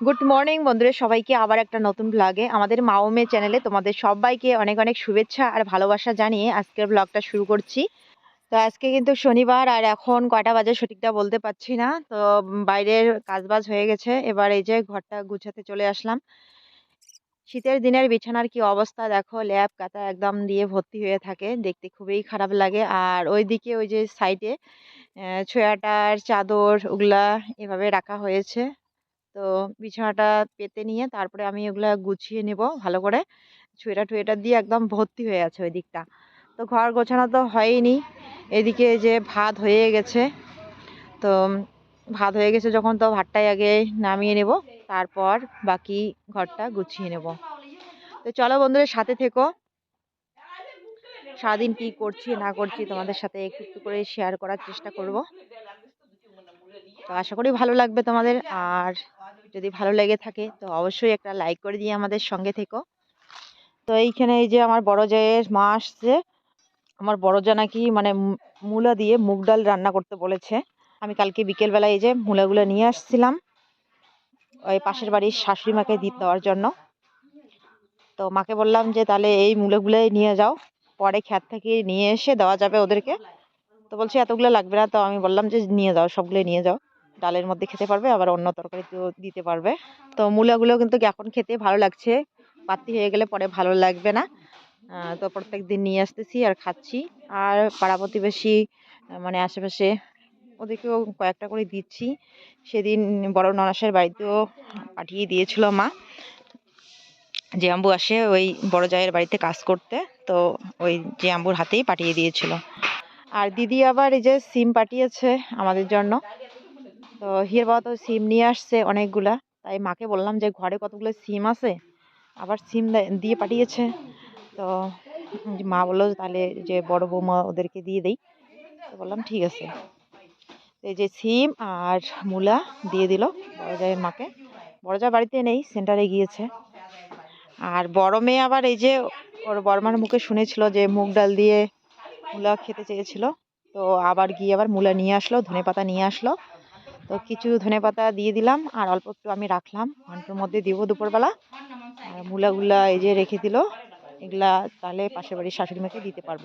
Good morning বন্ধুরা, সবাইকে আবার একটা নতুন ব্লগে আমাদের মাওমে চ্যানেলে তোমাদের সবাইকে অনেক অনেক শুভেচ্ছা আর ভালোবাসা জানিয়ে আজকের ব্লগটা শুরু করছি। তো আজকে কিন্তু শনিবার আর এখন কয়টা বাজে সঠিকটা বলতে পারছি না। তো বাইরের কাজবাজ হয়ে গেছে, এবার এই যে ঘরটা গুছাতে চলে আসলাম। শীতের দিনের বিছানার কি অবস্থা দেখো, ল্যাপ কাতা একদম দিয়ে ভর্তি হয়ে থাকে, দেখতে খুবই খারাপ লাগে। আর ওইদিকে ওই যে সাইডে ছোয়াটার চাদর ওগুলা এভাবে রাখা হয়েছে। তো বিছানাটা পেতে নিয়ে তারপরে আমি ওগুলা গুছিয়ে নেব ভালো করে। ছুঁয়েটা টুয়েটা দিয়ে একদম ভর্তি হয়ে আছে ওই দিকটা। তো ঘর গোছানো তো হয়নি। এদিকে যে ভাত হয়ে গেছে। তো ভাত হয়ে গেছে যখন তো ভাতটাই আগে নামিয়ে নেব। তারপর বাকি ঘরটা গুছিয়ে নেব। তো চলো বন্ধুদের সাথে থেকো। সারাদিন কি করছি, না করছি তোমাদের সাথে একটু একটু করে শেয়ার করার চেষ্টা করব। তো আশা করি ভালো লাগবে তোমাদের। আর যদি ভালো লেগে থাকে, তো অবশ্যই একটা লাইক করে দিয়ে আমাদের সঙ্গে থেকো। তো এইখানে এই যে আমার বড় জায়ের মা আসছে, আমার বড় জা নাকি মানে মূলা দিয়ে মুগ ডাল রান্না করতে বলেছে। আমি কালকে বিকেলবেলা এই যে মূলাগুলো নিয়ে আসছিলাম, ওই পাশের বাড়ির শাশুড়ি মাকে দিতে দেওয়ার জন্য। তো মাকে বললাম যে, তাহলে এই মূলাগুলোই নিয়ে যাও, পরে খ্যাত থেকে নিয়ে এসে দেওয়া যাবে ওদেরকে। তো বলছে, এতগুলো লাগবে না। তো আমি বললাম যে, নিয়ে যাও সবগুলো নিয়ে যাও। ডালের মধ্যে খেতে পারবে, আবার অন্য তরকারিতেও দিতে পারবে। তো মূলাগুলো কিন্তু এখন খেতে ভালো লাগছে। পাতি হয়ে গেলে পরে ভালো লাগবে না। তো প্রত্যেক দিন নিয়ে আসতেছি আর খাচ্ছি। আর পাড়া প্রতিবেশী মানে আশেপাশে ওদেরকেও কয়েকটা করে দিচ্ছি। সেদিন বড় ননাসের বাড়িতেও পাঠিয়ে দিয়েছিল মা। যে আম্বু আসে ওই বড় জায়ের বাড়িতে কাজ করতে, তো ওই যে আম্বুর হাতেই পাঠিয়ে দিয়েছিল। আর দিদি আবার এই যে সিম পাঠিয়েছে আমাদের জন্য। তো হির বাবা তো সিম নিয়ে আসছে অনেকগুলা। তাই মাকে বললাম যে, ঘরে কতগুলো সিম আছে? আবার সিম দিয়ে পাঠিয়েছে। তো মা বলল তাহলে যে বড় বৌমা ওদেরকে দিয়ে দেই। তো বললাম, ঠিক আছে। এই যে সিম আর মূলা দিয়ে দিল বড় মাকে। বড় যা বাড়িতে নেই সেন্টারে গিয়েছে। আর বড় মেয়ে আবার এই যে ওর বড়মার মুখে শুনেছিল যে, মুগ ডাল দিয়ে মূলা খেতে চেয়েছিল। তো আবার গিয়ে আবার মূলা নিয়ে আসলো ধনে পাতা নিয়ে আসলো। তো কিছু ধনে পাতা দিয়ে দিলাম, আর অল্প একটু আমি রাখলাম। ঘণ্টার মধ্যে দিব দুপুরবেলা। আর মূলাগুলা এই যে রেখে দিল, এগুলা তাহলে পাশের বাড়ির শাশুড়ি মাকে দিতে পারব।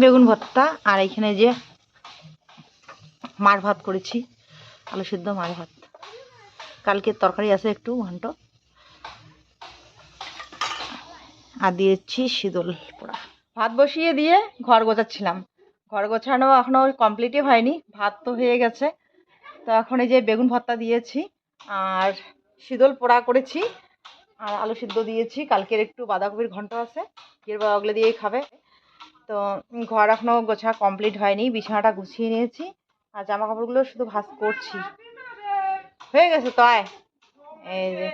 বেগুন ভর্তা, আর এখানে যে মার ভাত করেছি, আলু সিদ্ধ মার ভাত। কালকের তরকারি আছে একটু, ঘন্ট। আর দিয়েছি শীতল পোড়া। ভাত বসিয়ে দিয়ে ঘর গোছাচ্ছিলাম। ঘর গোছানো এখনও কমপ্লিটই হয়নি, ভাত তো হয়ে গেছে। তো এখন এই যে বেগুন ভর্তা দিয়েছি আর শীতল পোড়া করেছি আর আলু সিদ্ধ দিয়েছি। কালকের একটু বাঁধাকপির ঘন্ট আছে এর বা ওগুলো দিয়েই খাবে। তো ঘর এখনও গোছা কমপ্লিট হয়নি, বিছানাটা গুছিয়ে নিয়েছি। আর জামা কাপড়গুলো শুধু ভাঁজ করছি। হয়ে গেছে তো, আয়। এই যে,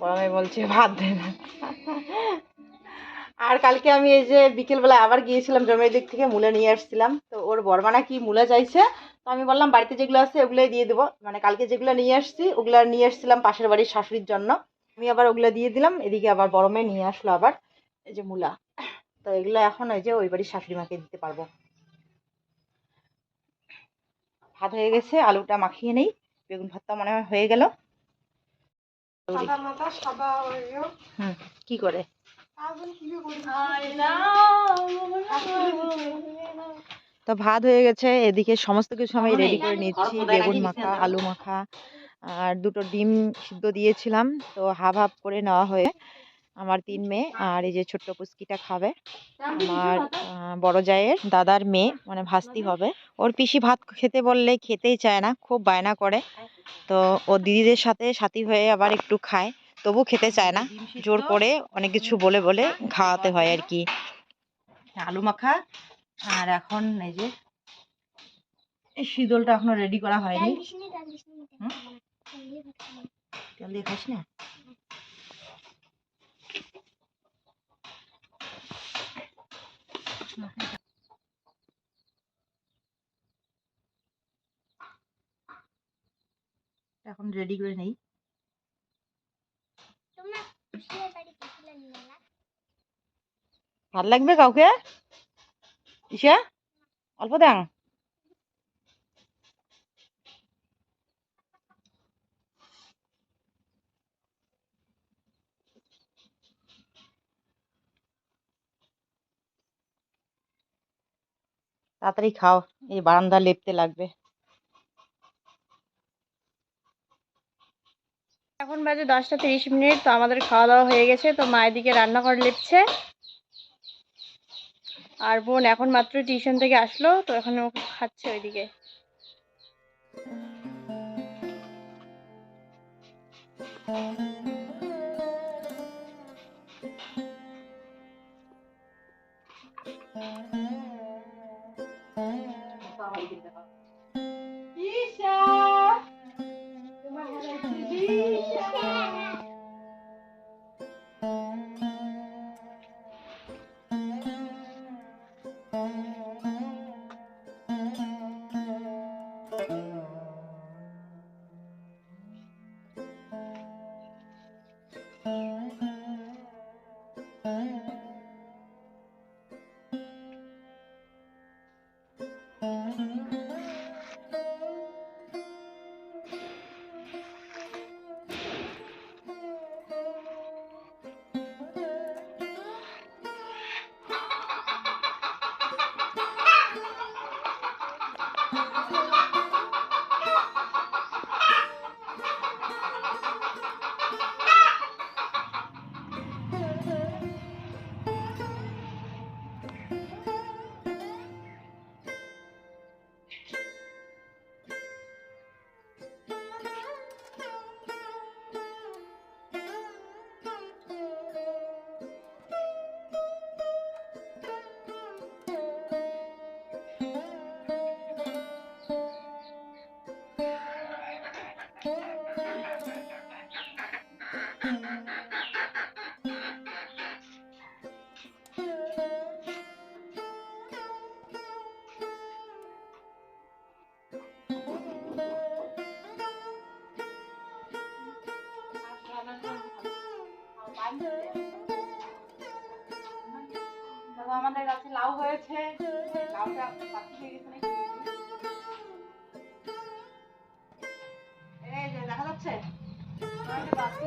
বড় বলছে, ভাত দে না। আর কালকে আমি এই যে বিকেলবেলা আবার গিয়েছিলাম জমির দিক থেকে, মূলা নিয়ে আসছিলাম। তো ওর বর্মা কি মূলা চাইছে। তো আমি বললাম, বাড়িতে যেগুলো আছে ওগুলোই দিয়ে দেবো। মানে কালকে যেগুলো নিয়ে আসছি, ওগুলো নিয়ে আসছিলাম পাশের বাড়ির শাশুড়ির জন্য। আমি আবার ওগুলো দিয়ে দিলাম, এদিকে আবার বড় মেয়ে নিয়ে আসলো আবার, এই যে মূলা। তো এগুলো এখন ওই যে ওই বাড়ির শাশুড়ি মাকে দিতে পারব। ভাত হয়ে গেছে, আলুটা মাখিয়ে নেই। বেগুন ভর্তা মনে হয় হয়ে গেল। হুম কি করি? তো ভাত হয়ে গেছে এদিকে সমস্ত কিছু আমি রেডি করে নিচ্ছি বেগুন মাখা আলু মাখা আর দুটো ডিম সিদ্ধ দিয়েছিলাম তো হাফ হাফ করে নেওয়া হয়ে আমার তিন মেয়ে আর এই যে ছোট্ট পুচকিটা খাবে। আমার বড় জায়ের দাদার মেয়ে মানে ভাস্তি হবে। ওর পিসি ভাত খেতে বললে খেতেই চায় না খুব বায়না করে। তো ও দিদিদের সাথে সাথী হয়ে আবার একটু খায় তবু খেতে চায় না। জোর করে অনেক কিছু বলে বলে খাওয়াতে হয় আর কি। আলু মাখা। আর এখন এই যে এই শীতলটা এখনও রেডি করা হয়নি? খাস না? এখন রেডি করে নেই। ভালো লাগবে কাউকে? ইসা অল্প দেন। তাড়াতাড়ি খাও, এই বারান্দা লেপতে লাগবে। এখন বাজে দশটা তিরিশ মিনিট, তো আমাদের খাওয়া দাওয়া হয়ে গেছে, তো মা এদিকে রান্নাঘর লেপছে। আর বোন এখন মাত্র টিউশন থেকে আসলো, তো এখন ও খাচ্ছে ওইদিকে। ঈশা হয়েছে। লাউটা পাখি গেছে দেখা যাচ্ছে? নয়টা বাতি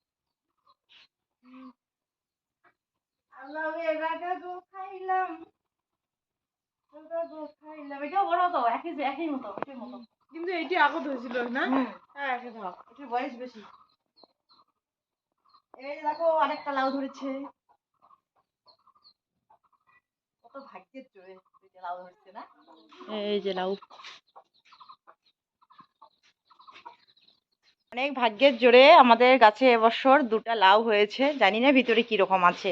আমরা এবারে গো খাইলাম। এবার গো খাইলাম। এটাও বড় তো একই একই মতো এটার মতো। কিন্তু এইটি আগত হয়েছিল না? হ্যাঁ এটা ধর। এটার বয়স বেশি। এই দেখো আরেকটা লাউ ধরেছে। কত ভাগ্যের জোরে লাউ ধরছে না? এই যে লাউ। অনেক ভাগ্যের জোরে আমাদের গাছে এবছর দুটা লাউ হয়েছে। জানি না ভিতরে কি রকম আছে।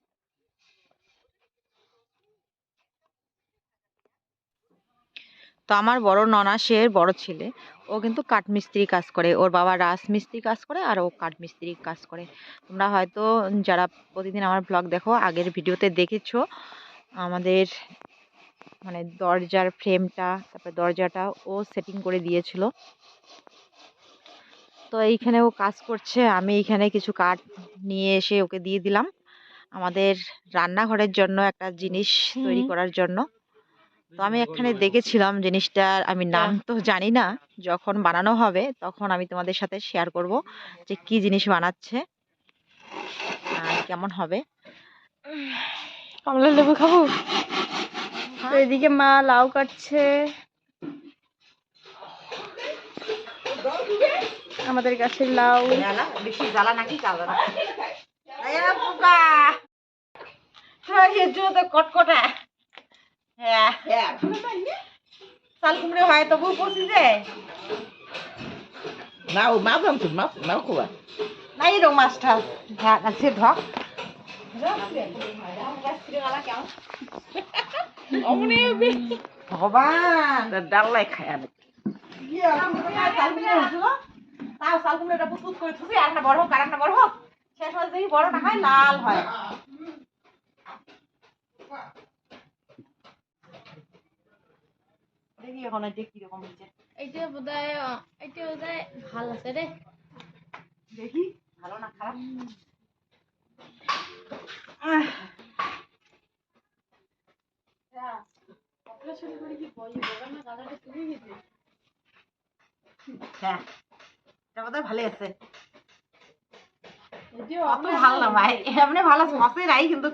তো আমার বড় ননা সে বড় ছেলে। ও কিন্তু কাঠমিস্ত্রি কাজ করে। ওর বাবা রাজমিস্ত্রি কাজ করে আর ও কাঠমিস্ত্রি কাজ করে। তোমরা হয়তো যারা প্রতিদিন আমার ব্লগ দেখো আগের ভিডিওতে দেখেছ আমাদের মানে দরজার ফ্রেমটা তারপরে দরজাটা ও সেটিং করে দিয়েছিল। তো এইখানে ও কাজ করছে। আমি এইখানে কিছু কাঠ নিয়ে এসে ওকে দিয়ে দিলাম। আমাদের রান্নাঘরের জন্য একটা জিনিস তৈরি করার জন্য। তো আমি এখানে দেখেছিলাম জিনিসটার আমি নাম তো জানি না। যখন বানানো হবে তখন আমি তোমাদের সাথে শেয়ার করব যে কি জিনিস বানাচ্ছে কেমন হবে। কমলা লেবু খাব? এদিকে মা লাউ কাটছে। আমাদের গাছের লাউ। বেশি জ্বালা নাকি? কালো না। পোকা তো কটকটা। হ্যাঁ। চাল কুমড়ে হয় তবু পচি যায় làm thịt mắt, má của bạn. নাই রো মাছটা। হ্যাঁ সে ঢক। ভগবান। Đang lại khẽ này. তাও চাল কুমড়োটা পুতুত করে আর না বড় হোক আর না বড় হোক। শেষ মাছ দেখি বড় না হয় লাল হয়। দেখি এখন এটা কীরকম হয়েছে। এইটা বোধহয় এইটা বোধহয় ভালো আছে রে দেখি ভালো না খারাপ? আহ। হ্যাঁ এটা ভালো আছে। অত ভালো না ভাই। এমনি ভালো আছে মশাই রাই কিন্তু।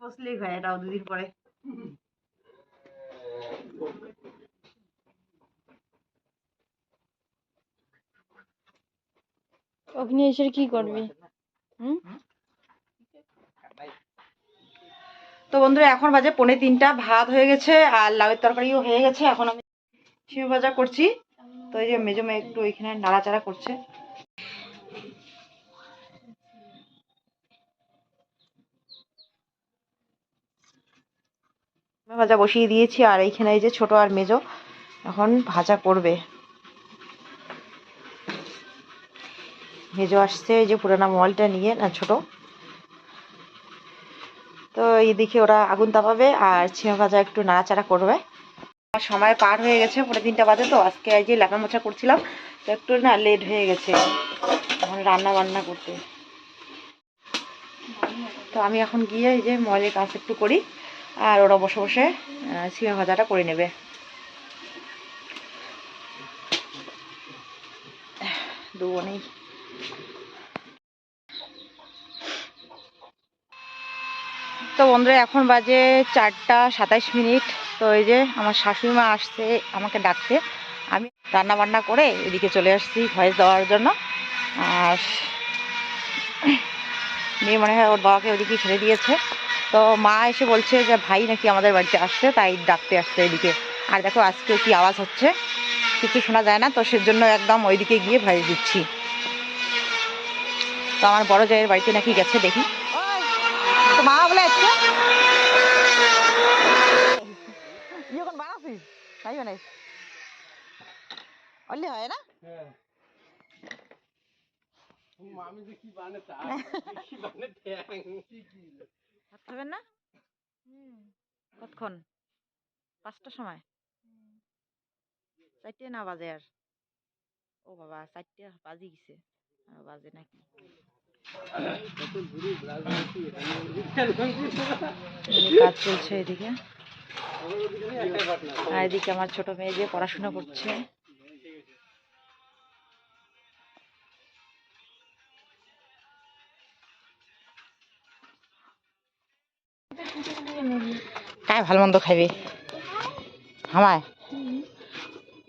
পচলি হয় এটাও দুদিন পরে। ওখানে এসে কি করবি? হুম? তো বন্ধুরা, এখন বাজে পৌনে তিনটা, ভাত হয়ে গেছে আর লাউয়ের তরকারিও হয়ে গেছে। এখন আমি শিম ভাজা করছি। তো এই যে মেজো মেয়ে একটু ওইখানে নাড়াচাড়া করছে। ভাজা বসিয়ে দিয়েছি আর এইখানে এই যে ছোট আর মেজো এখন ভাজা করবে। মেজো আসছে, এই যে পুরানা মোবাইলটা নিয়ে, না ছোট। তো এইদিকে ওরা আগুন তাপাবে আর ছিমা ভাজা একটু নাড়াচাড়া করবে। আমার সময় পার হয়ে গেছে, পরে তিনটা বাজে তো, আজকে এই যে লেপা মোছা করছিলাম, তো একটু না লেট হয়ে গেছে, এখন রান্না বান্না করতে। তো আমি এখন গিয়ে এই যে মলের কাজ একটু করি, আর ওরা বসে বসে ছিমা ভাজাটা করে নেবে। দুবনেই তো বন্ধুরা, এখন বাজে চারটা সাতাইশ মিনিট। তো এই যে আমার শাশুড়ি মা আসছে আমাকে ডাকতে। আমি রান্না বান্না করে এদিকে চলে আসছি ভয়েস দেওয়ার জন্য। আর মেয়ে মনে হয় ওর বাবাকে ওদিকে ছেড়ে দিয়েছে। তো মা এসে বলছে যে, ভাই নাকি আমাদের বাড়িতে আসছে, তাই ডাকতে আসছে এদিকে। আর দেখো, আজকে কি আওয়াজ হচ্ছে? কিছু শোনা যায় না, তো সেজন্য একদম ওইদিকে গিয়ে ভয়েস দিচ্ছি। তো আমার বড় জায়ের বাড়িতে নাকি গেছে, দেখি। তো মা বলে আজকে যখন বানাছিস তাই বানাইস অল্লি হয় না আমি যে কি বানে তা কি বানে ঠ্যাং ভাত খাবেন না কতক্ষণ পাঁচটার সময় চারটে না বাজে আর ও বাবা চারটে বাজে গেছে আরও বাজে নাকি কাজ চলছে এদিকে। আর এদিকে আমার ছোট মেয়ে যে পড়াশোনা করছে। কায় ভালো মন্দ খাইবে? হামায়?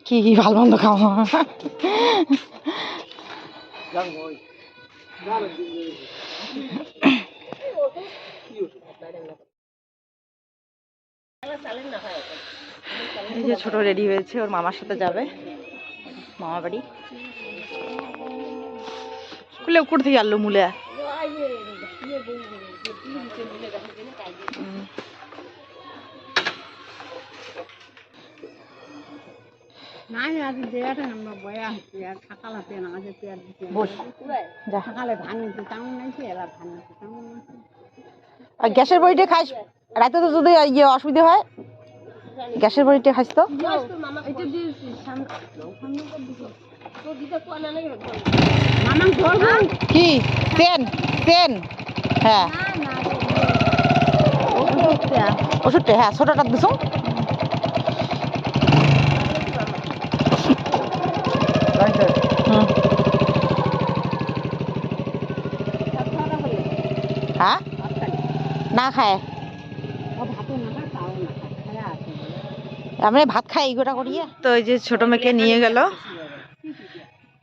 কি কি ভালো মন্দ খাও এই যে ছোট রেডি হয়েছে, ওর মামার সাথে যাবে। মামা বাড়ি। খুলে উপর থেকে আনলো মুলে। আর গ্যাসের বইটা খাইস? রাতে তো যদি ইয়ে অসুবিধা হয় গ্যাসের বড়িটা খাইস তো? কি? তেন তেন হ্যাঁ। ওষুধটা হ্যাঁ ছোটটা দিছো হুম। হ্যাঁ না খায়। আমরা ভাত খাই গোটা করিয়ে। তো এই যে ছোট মেয়েকে নিয়ে গেল।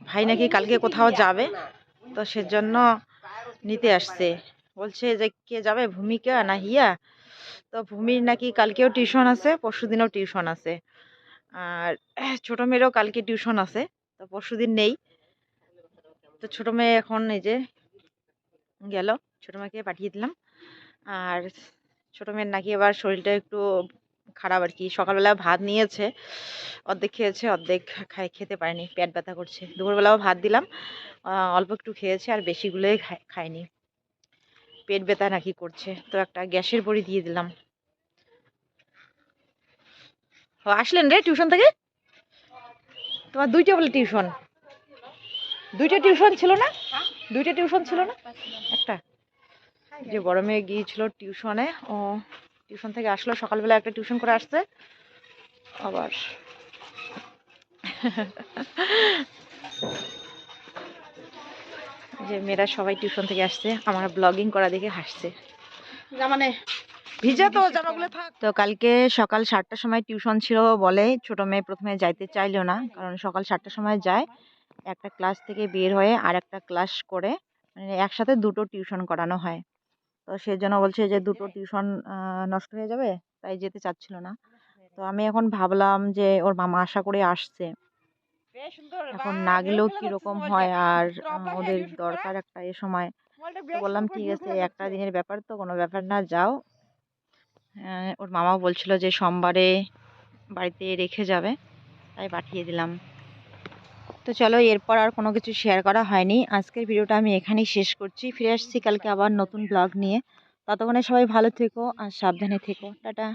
ভাই নাকি কালকে কোথাও যাবে, তো সেজন্য নিতে আসছে। বলছে যে কে যাবে, ভূমিকা না হিয়া? তো ভূমির নাকি কালকেও টিউশন আছে পরশু দিনও টিউশন আছে। আর ছোট মেয়েরও কালকে টিউশন আছে, তো পরশু দিন নেই। তো ছোট মেয়ে এখন এই যে গেল, ছোট মেয়েকে পাঠিয়ে দিলাম। আর ছোট মেয়ের নাকি এবার শরীরটা একটু খারাপ আর কি। সকালবেলা ভাত নিয়েছে অর্ধেক খেয়েছে অর্ধেক খাই খেতে পারেনি পেট ব্যথা করছে। দুপুরবেলাও ভাত দিলাম অল্প একটু খেয়েছে আর বেশিগুলোই খায়- খায়নি পেট ব্যথা নাকি করছে তো একটা গ্যাসের বড়ি দিয়ে দিলাম। ও, আসলেন রে টিউশন থেকে? তোমার দুইটা বলে টিউশন? দুইটা টিউশন ছিল না? দুইটা টিউশন ছিল না? একটা। যে বড় মেয়ে গিয়েছিল টিউশনে ও টিউশন থেকে আসলো সকালবেলা একটা টিউশন করে আসছে। আবার যে মেয়েরা সবাই টিউশন থেকে আসছে আমার ব্লগিং করা দেখে হাসছে। মানে ভিজা তো জামাগুলো থাক। তো কালকে সকাল সাতটার সময় টিউশন ছিল বলে ছোট মেয়ে প্রথমে যাইতে চাইলো না কারণ সকাল সাতটার সময় যায় একটা ক্লাস থেকে বের হয়ে আর একটা ক্লাস করে মানে একসাথে দুটো টিউশন করানো হয়। তো সেজন্য বলছে যে দুটো টিউশন নষ্ট হয়ে যাবে তাই যেতে চাচ্ছিল না। তো আমি এখন ভাবলাম যে ওর মামা আশা করে আসছে। এখন না গেলেও কীরকম হয় আর ওদের দরকার একটা এ সময়। বললাম ঠিক আছে একটা দিনের ব্যাপার তো কোনো ব্যাপার না যাও। ওর মামাও বলছিল যে সোমবারে বাড়িতে রেখে যাবে তাই পাঠিয়ে দিলাম। তো চলো এরপর আর কোনো কিছু শেয়ার করা হয়নি। আজকের ভিডিওটা আমি এখানেই শেষ করছি। ফিরে আসছি কালকে আবার নতুন ব্লগ নিয়ে। ততক্ষণে সবাই ভালো থেকো আর সাবধানে থেকো। টাটা।